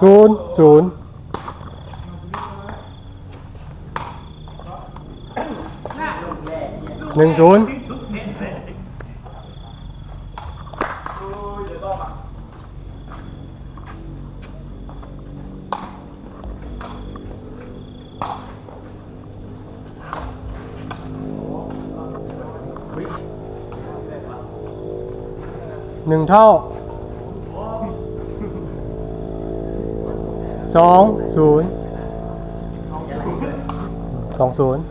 ศูนย์ศูนย์หนึ่งศูนย์หนึ่งเท่า สองศูนย์สองศูนย์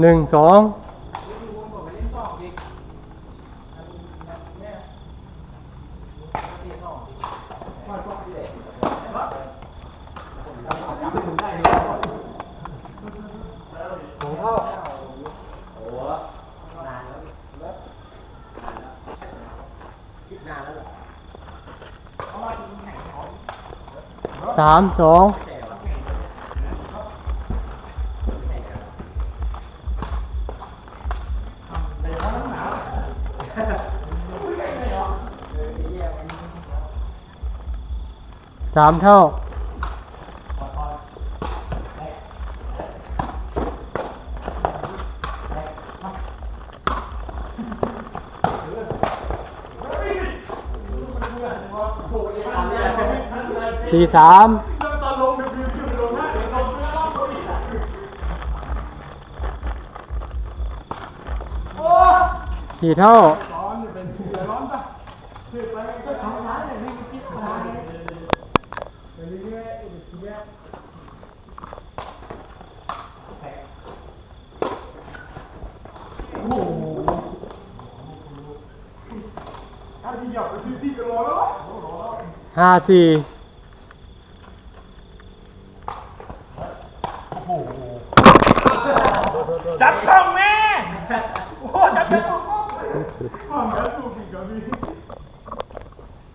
หนึ่งสอง สามสองสามเท่า สี่สามสี่เท่าห้าสี่ จับช่องแม่ โอ้จับช่อง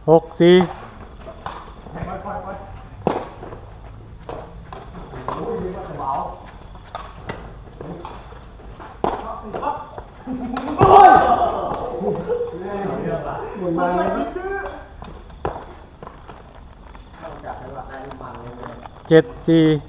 หกสี่เจ็ดสี่แปดสี่ไอ้ยแล้วประเด็นแม่งข้ามไม่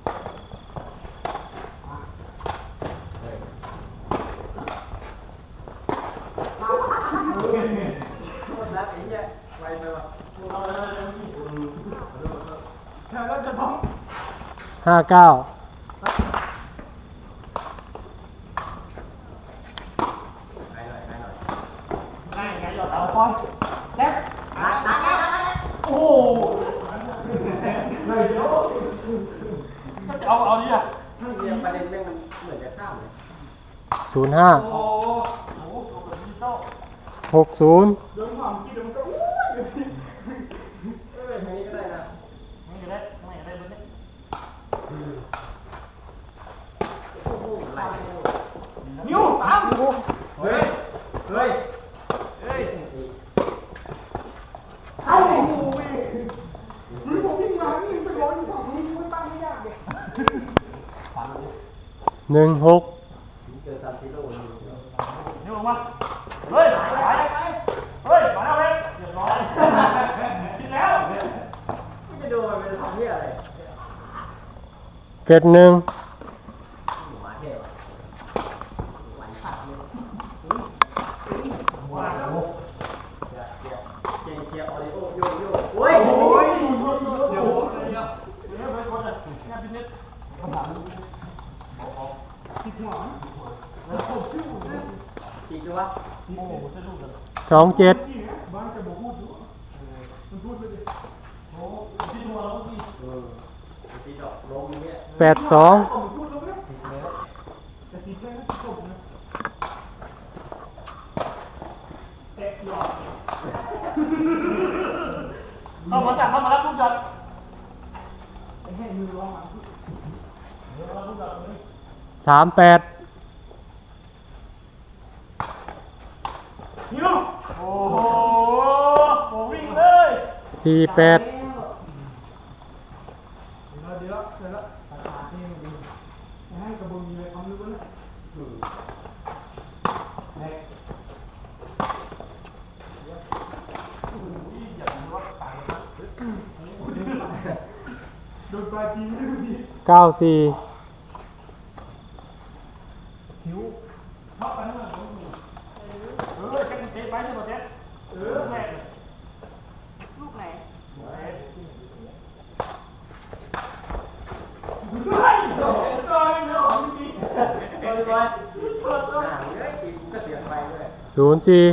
แล้วไอ้เนี่ยไวไปว่ะห้าเก้าได้ไงหยอดเอาปอนแล้วนัดนัดนัดนัดโอ้จะเอาเอาดิอะเนี่ยประเด็นแม่งมันเหมือนจะข้ามเลยศูนย์ห้าโอ้โหตัวแบบดิจิตอล หกศูนย์นิ้วตามเฮ้ย เฮ้ย เฮ้ยเอ้านี่ผมวิ่งมานี่ไปร้อนฝั่งนี้มันตั้งไม่ยากเลยหนึ่งหก เจอซามซิโร่นี่ นิ้วลงมา เฮ้ยไปไปเฮ้ยมาแล้วเว้ยเรียบร้อยคิดแล้วไม่จะดนมันทำเนี่ยอะไรเกตหนึ่ง หมาเท่ว่ะไหวสัตว์เลยว้าวเดี๋ยวเดี๋ยวเจียเจียออริโอโยโย่โอ้ยโอ้ยเดี๋ยวเดี๋ยวเดี๋ยวไปก่อนเลยงเหรอสองเจ็ดบ้านจะบอกพูดอยู่มันที่หัวเราพี่เออตีดอกลงเงี้ยแปดสองติดเมตรจะติดเลยนะจบนะเตะหยอดเข้ามาสั่งเข้ามารับลูกจัดไอ้แค่ยืนร้องหลังเดี๋ยวรับลูกจัดสามแปด ยิวโอ้โหโหวิ่งเลยสี่แปดเดี๋ยวเดี๋ยวเสร็จแล้วตัดขาดที่ดีให้กระบุงมีอะไรความรู้นะแม่โดนปลาจีนไม่รู้ดีเก้าสี่หิวชอบไปนั่นแหละ เออเช็คเช็คไปใช่ป่ะเช็คเออแม่ลูกไหนเฮ้ยตัวเองเนาะจริงเรียบร้อยนังเลยตีก็เสียงไปด้วยศูนย์สี่